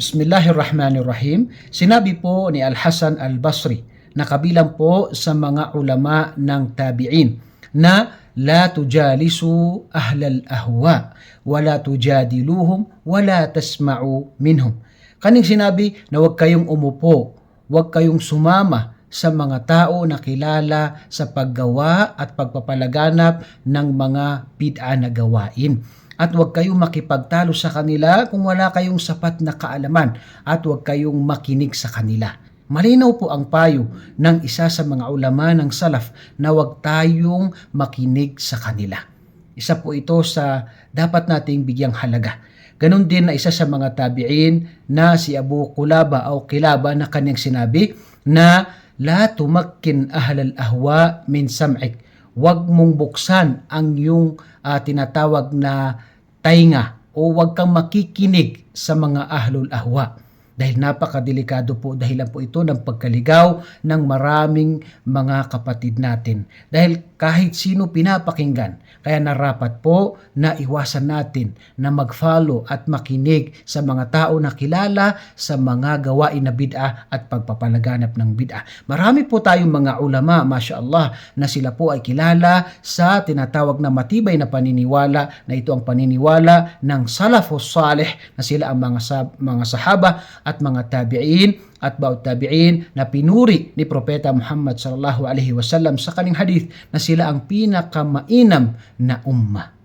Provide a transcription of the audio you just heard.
Bismillahirrahmanirrahim. Sinabi po ni Al-Hasan Al-Basri na kabilang po sa mga ulama ng tabi'in na la tujalisu ahlal ahwa wala tujadiluhum wala tasma'u minhum. Kaning sinabi na huwag kayong umupo, huwag kayong sumama sa mga tao na kilala sa paggawa at pagpapalaganap ng mga bid'a na gawain. At huwag kayong makipagtalo sa kanila kung wala kayong sapat na kaalaman at huwag kayong makinig sa kanila. Malinaw po ang payo ng isa sa mga ulama ng salaf na huwag tayong makinig sa kanila. Isa po ito sa dapat nating bigyang halaga. Ganon din na isa sa mga tabi'in na si Abu Kulaba o Kilaba na kanyang sinabi na la tumakkin ahlal ahwa min sam'ik. Huwag mong buksan ang yung ah, tinatawag na tainga o huwag kang makikinig sa mga ahlul ahwa. Dahil napakadelikado po dahilan po ito ng pagkaligaw ng maraming mga kapatid natin. Dahil kahit sino pinapakinggan, kaya narapat po na iwasan natin na mag-follow at makinig sa mga tao na kilala sa mga gawain na bid'a at pagpapalaganap ng bid'a. Marami po tayong mga ulama, masya Allah, na sila po ay kilala sa tinatawag na matibay na paniniwala na ito ang paniniwala ng salafus salih na sila ang mga, sab- mga sahaba at mga tabi'in at bawat tabi'in na pinuri ni Propeta Muhammad sallallahu alaihi wasallam sa kaning hadith na sila ang pinakamainam na ummah.